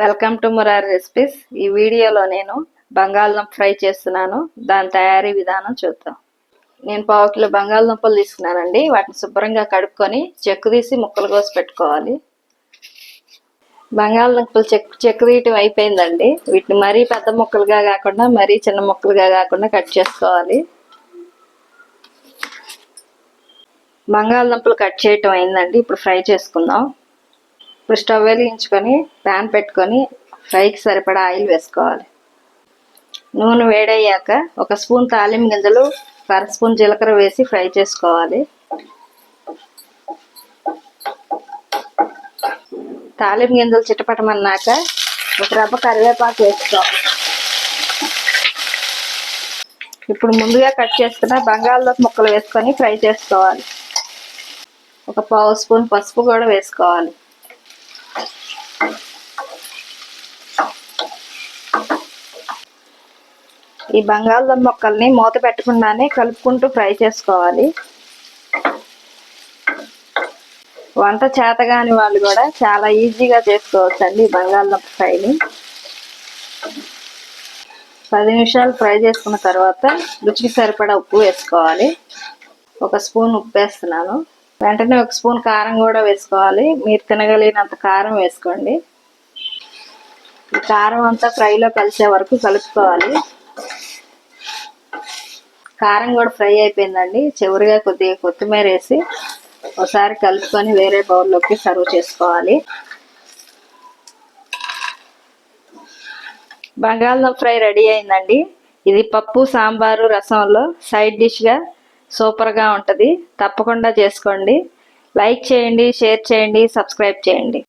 Welcome to మురార్ recipes ఈ వీడియోలో నేను బంగాళదుంప ఫ్రై చేస్తున్నాను. దాని తయారీ విధానం చూద్దాం. నేను పావు కిలో బంగాళదుంపలు తీసుకున్నానండి. వాటిని శుభ్రంగా కడుక్కొని చెక్కు తీసి ముక్కలు కోసి పెట్టుకోవాలి. బంగాళదుంపలు చెక్కు చెక్కు తీయటం అయిపోయిందండి. వీటిని మరీ పెద్ద ముక్కలుగా కాకుండా మరీ చిన్న ముక్కలుగా కాకుండా కట్ చేసుకోవాలి. బంగాళదుంపలు కట్ చేయటం అయిందండి. ఇప్పుడు ఫ్రై చేసుకుందాం. ఇప్పుడు స్టవ్ వెలిగించుకొని ప్యాన్ పెట్టుకొని ఫ్రైకి సరిపడా ఆయిల్ వేసుకోవాలి. నూనె వేడయ్యాక ఒక స్పూన్ తాలింపు గింజలు అర స్పూన్ జీలకర్ర వేసి ఫ్రై చేసుకోవాలి. తాలింపు గింజలు చిట్టపట్టమన్నాక ఒక రవ్వ కరివేపాకు వేసుకోవాలి ఇప్పుడు ముందుగా కట్ చేసుకున్న బంగాళదుంప ముక్కలు వేసుకొని ఫ్రై చేసుకోవాలి. ఒక పావు స్పూన్ పసుపు కూడా వేసుకోవాలి. ఈ బంగాళదుంప ముక్కల్ని మూత పెట్టకుండానే కలుపుకుంటూ ఫ్రై చేసుకోవాలి. వంట చేతగాని వాళ్ళు కూడా చాలా ఈజీగా చేసుకోవచ్చు అండి ఈ బంగాళదుంప ఫ్రైని. పది నిమిషాలు ఫ్రై చేసుకున్న తర్వాత రుచికి సరిపడా ఉప్పు వేసుకోవాలి. ఒక స్పూన్ ఉప్పు వేస్తున్నాను. వెంటనే ఒక స్పూన్ కారం కూడా వేసుకోవాలి. మీరు తినగలిగినంత కారం వేసుకోండి. ఈ కారం అంతా ఫ్రైలో కలిసే వరకు కలుపుకోవాలి. కారం కూడా ఫ్రై అయిపోయిందండి. చివరిగా కొద్దిగా కొత్తిమీర వేసి ఒకసారి కలుపుకొని వేరే బౌల్లోకి సర్వ్ చేసుకోవాలి. బంగాళదుంప ఫ్రై రెడీ అయిందండి. ఇది పప్పు సాంబారు రసంలో సైడ్ డిష్గా సూపర్గా ఉంటుంది. తప్పకుండా చేసుకోండి. లైక్ చేయండి షేర్ చేయండి సబ్స్క్రైబ్ చేయండి.